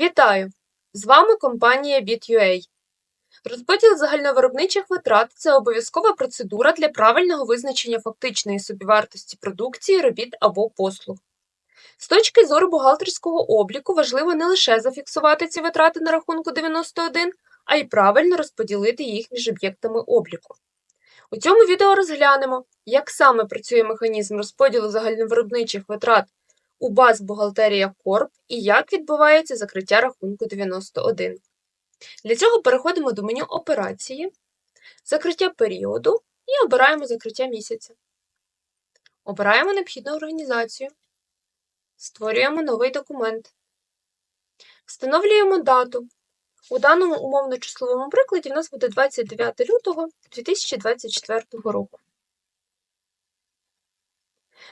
Вітаю! З вами компанія BitUA. Розподіл загальновиробничих витрат це обов'язкова процедура для правильного визначення фактичної собівартості продукції, робіт або послуг. З точки зору бухгалтерського обліку важливо не лише зафіксувати ці витрати на рахунку 91, а й правильно розподілити їх між об'єктами обліку. У цьому відео розглянемо, як саме працює механізм розподілу загальновиробничих витрат у баз бухгалтерія Корп і як відбувається закриття рахунку 91. Для цього переходимо до меню Операції, закриття періоду і обираємо закриття місяця. Обираємо необхідну організацію. Створюємо новий документ. Встановлюємо дату. У даному умовно-числовому прикладі в нас буде 29 лютого 2024 року.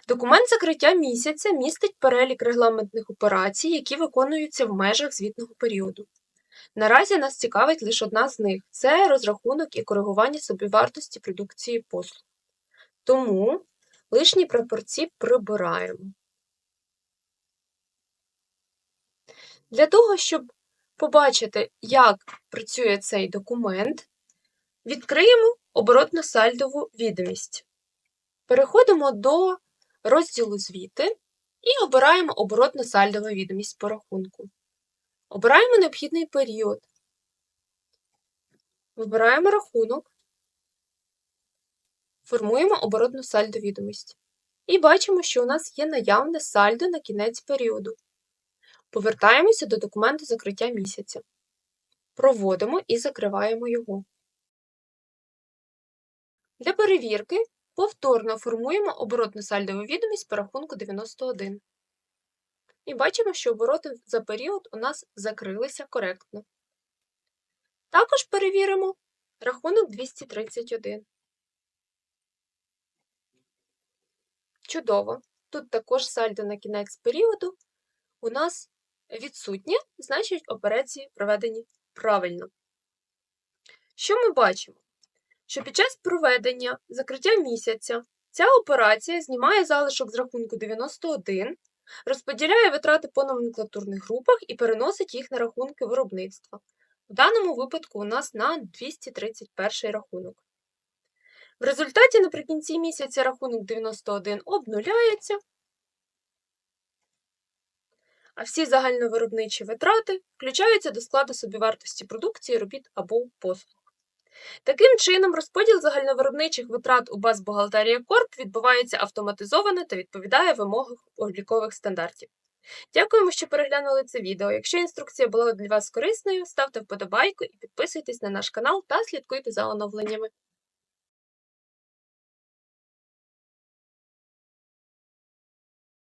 Документ закриття місяця містить перелік регламентних операцій, які виконуються в межах звітного періоду. Наразі нас цікавить лише одна з них це розрахунок і коригування собівартості продукції послуг. Тому лишні прапорці прибираємо. Для того, щоб побачити, як працює цей документ, відкриємо оборотно-сальдову відомість. Переходимо до розділу звіти і обираємо оборотно-сальдова відомість по рахунку. Обираємо необхідний період. Вибираємо рахунок, формуємо оборотну сальдо відомість. І бачимо, що у нас є наявне сальдо на кінець періоду. Повертаємося до документу закриття місяця. Проводимо і закриваємо його. Для перевірки повторно формуємо оборотну сальдову відомість по рахунку 91. І бачимо, що обороти за період у нас закрилися коректно. Також перевіримо рахунок 231. Чудово! Тут також сальдо на кінець періоду у нас відсутнє, значить операції проведені правильно. Що ми бачимо? Що під час проведення закриття місяця ця операція знімає залишок з рахунку 91, розподіляє витрати по номенклатурних групах і переносить їх на рахунки виробництва. В даному випадку у нас на 231 рахунок. В результаті наприкінці місяця рахунок 91 обнуляється, а всі загальновиробничі витрати включаються до складу собівартості продукції, робіт або послуг. Таким чином, розподіл загальновиробничих витрат у баз бухгалтерія Корп відбувається автоматизовано та відповідає вимогам облікових стандартів. Дякуємо, що переглянули це відео. Якщо інструкція була для вас корисною, ставте вподобайку і підписуйтесь на наш канал та слідкуйте за оновленнями.